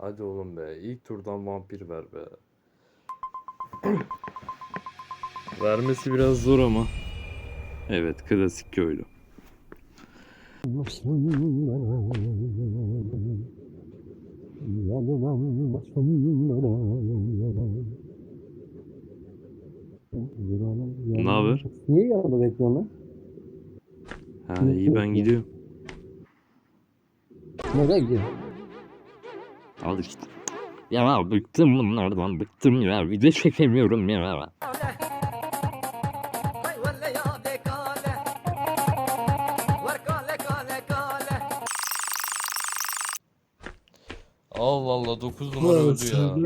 Hadi oğlum be. İlk turdan vampir ver be. Vermesi biraz zor ama. Evet klasik köylü. Ne haber? Niye yanında bekliyorsun lan? Ha iyi ben gidiyorum. Nereye gidiyorsun? Al işte. Ya bıktım bunlardan bıktım ya. Video çekemiyorum ya. Hay valla ya de kale Var kale kale kale Allah Allah 9 numara öldü ya.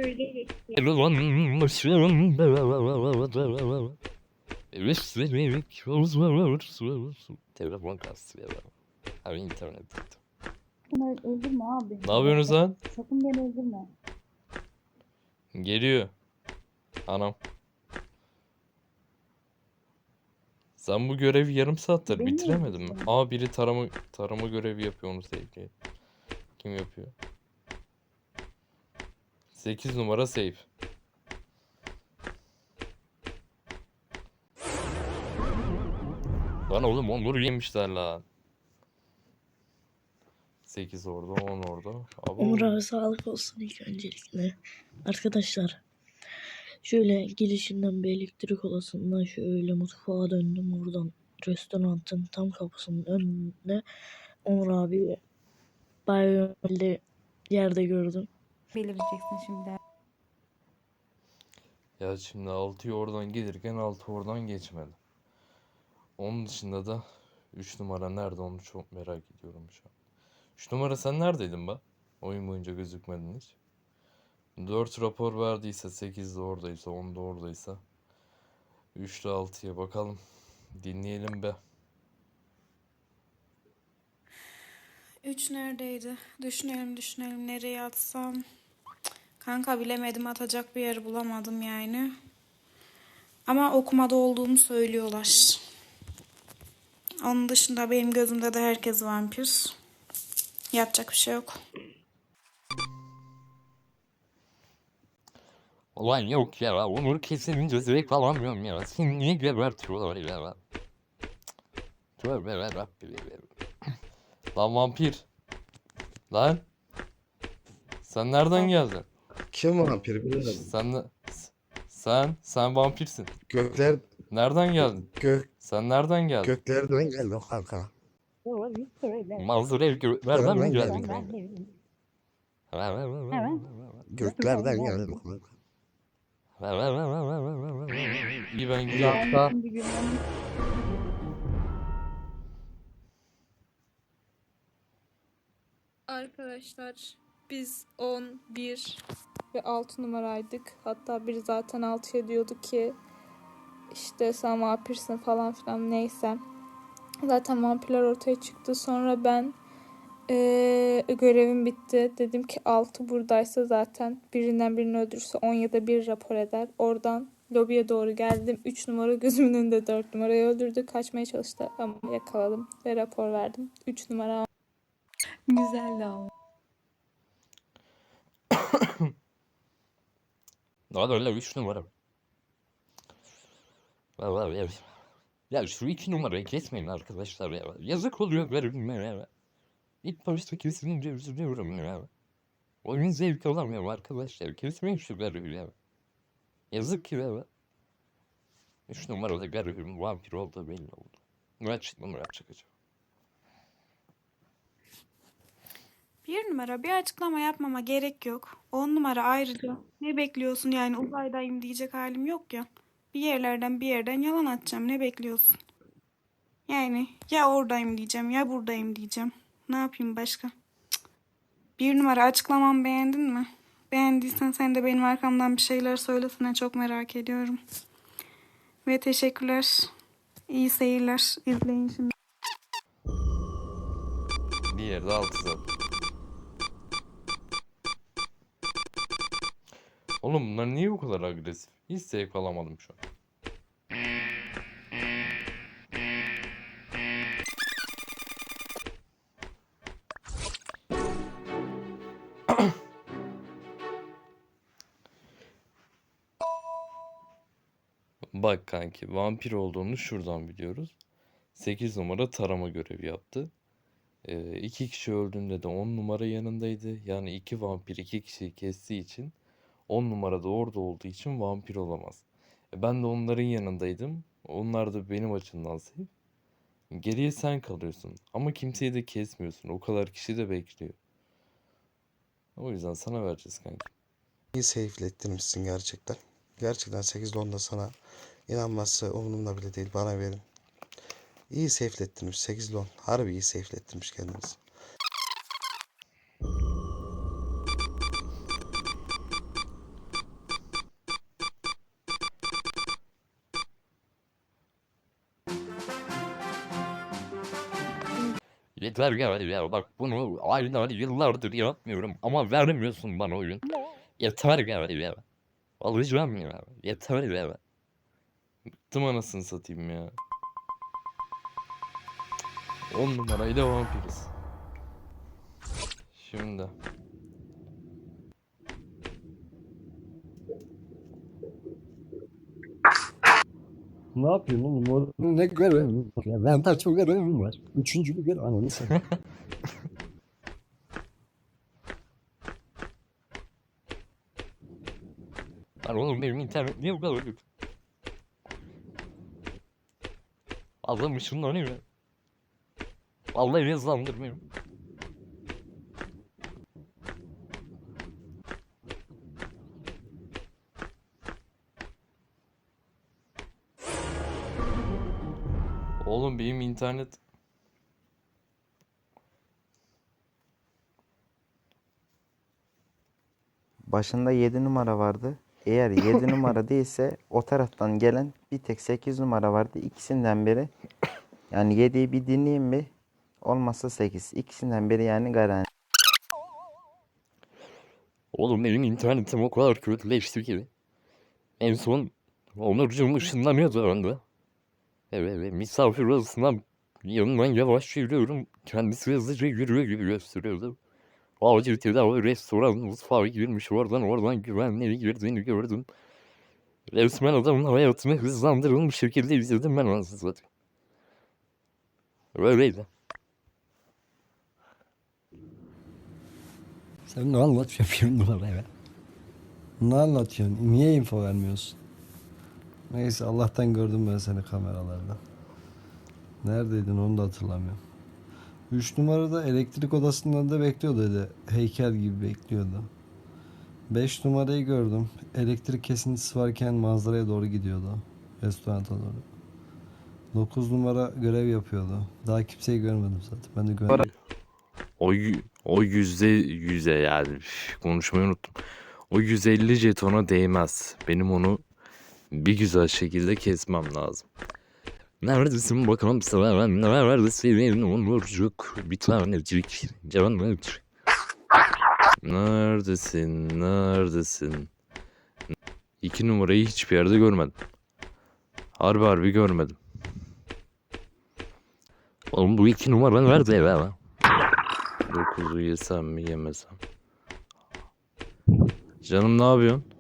Telefon kastı ya. Abi internet öldürme abi. Ne yapıyorsunuz lan? Sakın beni öldürme. Geliyor. Anam. Sen bu görevi yarım saattir Beni bitiremedin mi? Aa biri tarama tarama görevi yapıyor onu sevgili. Kim yapıyor? 8 numara save. Lan oğlum onları yemiş. Yemişler lan. 8 orada, 10 orada. Abi sağlık olsun ilk öncelikle. Arkadaşlar şöyle girişinden bir elektrik odasından şöyle mutfağa döndüm oradan restoranın tam kapısının önünde Umur abi bayıldı yerde gördüm. Belireceksin şimdi. Ya şimdi 6'yı oradan gelirken 6 oradan geçmedi. Onun dışında da 3 numara nerede onu çok merak ediyorum şu an. 3 numara sen neredeydin be? Oyun boyunca gözükmedin hiç. 4 rapor verdiyse 8 de oradaysa 10 da oradaysa 3 ile 6'ya bakalım. Dinleyelim be. 3 neredeydi? Düşünelim düşünelim nereye atsam. Kanka bilemedim atacak bir yer bulamadım yani. Ama okumada olduğunu söylüyorlar. Onun dışında benim gözümde de herkes vampir. Yapacak bir şey yok. Ulan yok ya. Onur kesince zevk alamıyorum ya. Seni niye gebertiyorlar ya? Tövbe yarabbim. Lan vampir. Lan. Sen nereden geldin? Kim vampir bilemedim. Sen sen sen vampirsin. Gökler Nereden geldin? gök Sen nereden geldin? göklerden geldi kanka. Mazur ev vermem mi Nereden geldin? Göklerden geldi kanka. İyi ben güvenlik Arkadaşlar biz 10, 1 ve 6 numaraydık. Hatta bir zaten 6'ya diyordu ki işte sen vampirsin falan filan neyse. Zaten vampirler ortaya çıktı. Sonra ben eee, görevim bitti. Dedim ki 6 buradaysa zaten birinden birini öldürürse 10 ya da 1 rapor eder. Oradan lobiye doğru geldim. 3 numara gözümün önünde 4 numarayı öldürdü. Kaçmaya çalıştı ama yakaladım ve rapor verdim. 3 numara güzeldi ama. Daha da öyle üç numara. Vallahi ya. Ya şu iki numarayı kesmeyin arkadaşlar ya. Yazık oluyor garibime ya. İlk başta kesince üzülüyorum ya. Oyun zevk alamıyorum arkadaşlar. Kesmeyin şu garibi ya. Yazık ki ya. Üç numaralı garibim vampir oldu belli oldu. Murat numara çıkacak. Bir numara bir açıklama yapmama gerek yok. On numara ayrıca. Ne bekliyorsun yani uzaydayım diyecek halim yok ya. Bir yerlerden bir yerden yalan atacağım. Ne bekliyorsun? Yani ya oradayım diyeceğim ya buradayım diyeceğim. Ne yapayım başka? Bir numara açıklamamı beğendin mi? Beğendiysen sen de benim arkamdan bir şeyler söylesene çok merak ediyorum. Ve teşekkürler. İyi seyirler. İzleyin şimdi. Bir yerde altı zaten. Oğlum bunlar niye bu kadar agresif? Hiç zevk alamadım şu an. Bak kanki vampir olduğunu şuradan biliyoruz. 8 numara tarama görevi yaptı. E, iki kişi öldüğünde de 10 numara yanındaydı. Yani iki vampir iki kişiyi kestiği için 10 numara da orada olduğu için vampir olamaz. E, ben de onların yanındaydım. Onlar da benim açımdan safe. Geriye sen kalıyorsun. Ama kimseyi de kesmiyorsun. O kadar kişi de bekliyor. O yüzden sana vereceğiz kanki. İyi safe'lettirmişsin gerçekten. Gerçekten 8'de 10'da sana inanması umurumda bile değil. Bana verin. İyi safe'lettirmiş 8'de 10. Harbi iyi safe'lettirmiş kendinizi. Yeter ya, ya bak bunu aylar yıllardır yapmıyorum ama vermiyorsun bana oyun. Yeter ya, ya. Alacağım ya. Yeter ya. Bıktım anasını satayım ya. 10 numarayla vampiriz. Şimdi. Ne yapıyorsun oğlum? Ne görevim var ya? Ben daha çok görevim var. Üçüncü bir görev ananı sen. Lan oğlum benim internet niye bu kadar kötü? Allah'ım ışınlanıyor ya. Vallahi hızlandırmıyorum. Oğlum benim internet Başında 7 numara vardı. Eğer 7 numara değilse o taraftan gelen bir tek 8 numara vardı. İkisinden biri yani 7'yi bir dinleyeyim mi? Olmazsa 8. İkisinden biri yani garanti. Oğlum benim internetim o kadar kötüleşti ki. En son Onurcuğum ışınlanıyordu anda. Evet, misafir odasından yanından yavaş yürüyorum. Kendisi hızlıca yürüyor gibi gösteriyordu. Acil tedavi restoran mutfağa girmiş oradan oradan güvenliğe girdiğini gördüm. Resmen adamın hayatını hızlandırılmış şekilde izledim ben anasını satayım. Öyleydi. Sen ne anlatıyorsun bir numara ya? Ne anlatıyorsun? Niye info vermiyorsun? Neyse Allah'tan gördüm ben seni kameralarda. Neredeydin onu da hatırlamıyorum. Üç numarada elektrik odasının önünde bekliyordu dedi. Heykel gibi bekliyordu. Beş numarayı gördüm. Elektrik kesintisi varken manzaraya doğru gidiyordu. Restoranta doğru. Dokuz numara görev yapıyordu. Daha kimseyi görmedim zaten. Ben de görmedim. o, o yüzde yüze yani konuşmayı unuttum. O 150 jetona değmez. Benim onu bir güzel şekilde kesmem lazım. Neredesin bakalım sana neredesin onurcuk bir tanecik canımcık. Neredesin? Neredesin? İki numarayı hiçbir yerde görmedim. Harbi harbi görmedim. Oğlum bu iki numara nerede ya? Dokuzu yesem mi yemesem. Canım ne yapıyorsun?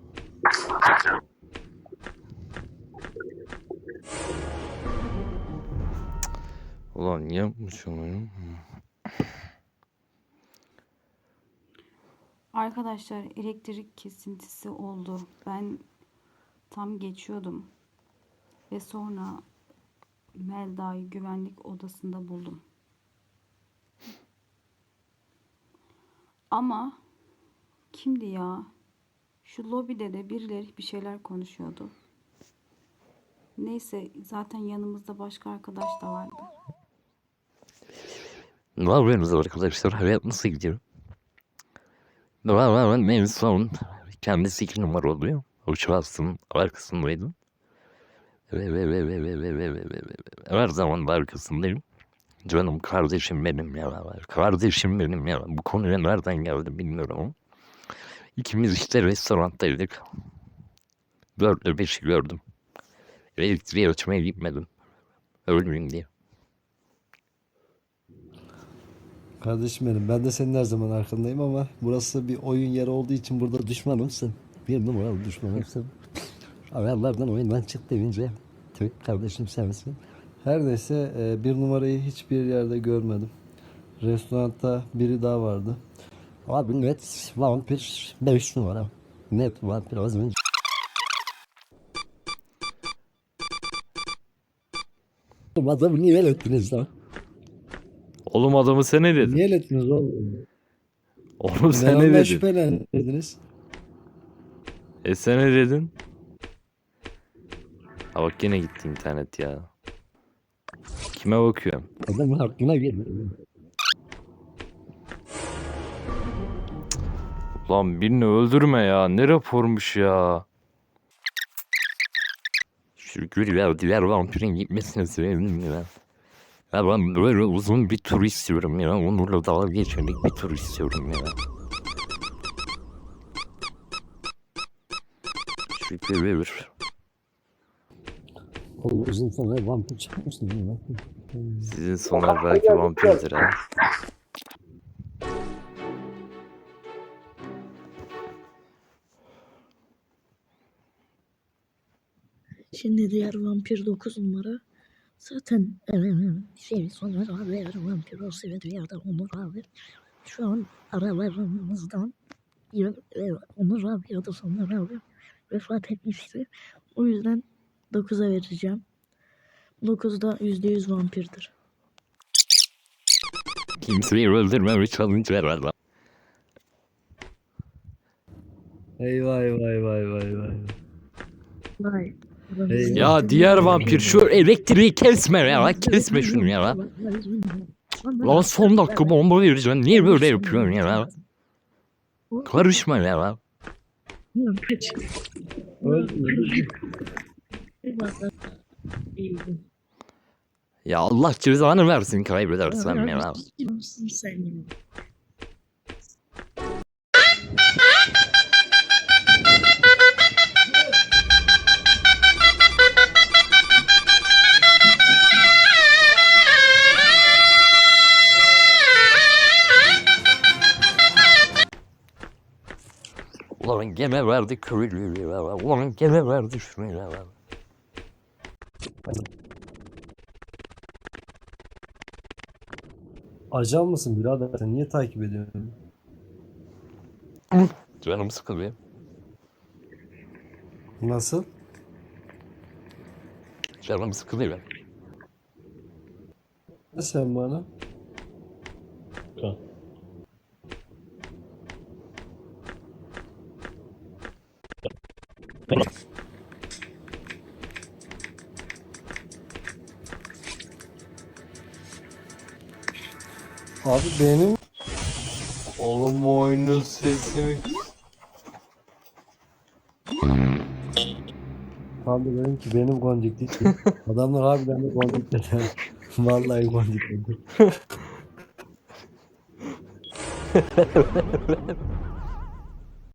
Ulan yapmış onu? Arkadaşlar elektrik kesintisi oldu. Ben tam geçiyordum. Ve sonra Melda'yı güvenlik odasında buldum. Ama kimdi ya? Şu lobide de birileri bir şeyler konuşuyordu. Neyse zaten yanımızda başka arkadaş da vardı. Ne yapıyorsunuz arkadaşlar? Hayat nasıl gidiyor? En son kendisi iki numara oluyor. O şahsın arkasındaydım. Ve ve ve ve ve ve ve ve ve ve. Her zaman da. Canım kardeşim benim ya. Kardeşim benim ya. Bu konuya nereden geldi bilmiyorum. İkimiz işte restorandaydık. Dörtle beşi gördüm. Elektriği açmaya gitmedim. Ölmeyeyim diye. Kardeşim benim ben de senin her zaman arkandayım ama burası bir oyun yeri olduğu için burada düşmanımsın. Bir numaralı düşmanımsın. Haberlerden oyundan çıktı deyince tüy kardeşim sensin. Her neyse e, bir numarayı hiçbir yerde görmedim. Restoranda biri daha vardı. Abi net vampir 5 numara. Net vampir az önce. Adamı niye el ettiniz lan? Oğlum adamı sen ne dedin? Niye el ettiniz oğlum? Oğlum sen Ben ne dedin? şüphelendiniz. E sen ne dedin? Ha bak yine gitti internet ya. Kime bakıyorum? Adamın hakkına girdi. Lan birini öldürme ya. Ne rapormuş ya. Şu gül diğer vampirin gitmesini sevdim ya. Ya ben böyle uzun bir tur istiyorum ya. Onurla dalga geçerek bir tur istiyorum ya. Şu gül Oğlum uzun sonra vampir çıkmıştı. değil mi? Sizin soner belki vampirdir ha. Şimdi diğer vampir 9 numara. Zaten şey sonra abi vampir olsa ve diğerde Onur abi. Şu an aralarımızdan ya- e, Onur abi ya da Soner abi vefat etmişti. O yüzden 9'a vereceğim. 9'da %100 vampirdir. Kimseyi öldürmemi challenge ver valla. Eyvah eyvah eyvah eyvah eyvah. Vay. Ya diğer vampir şu Elektriği kesme ya. Kesme şunu ya. Lan son dakika bomba vereceğim. Niye böyle yapıyorsun ya? Karışma ya. Kaç. Ya Allah cezanı versin kaybedersem ya. Gene verdi ya. Ulan gene verdi şunu ya. Ajan mısın birader? Sen niye takip ediyorsun? Canım sıkılıyor. Nasıl? Canım sıkılıyor. Sen bana? Abi benim Oğlum oyunun sesini Abi dedim ki benim gondik değil. Adamlar harbiden de gondik dediler. Vallahi gondik dedi.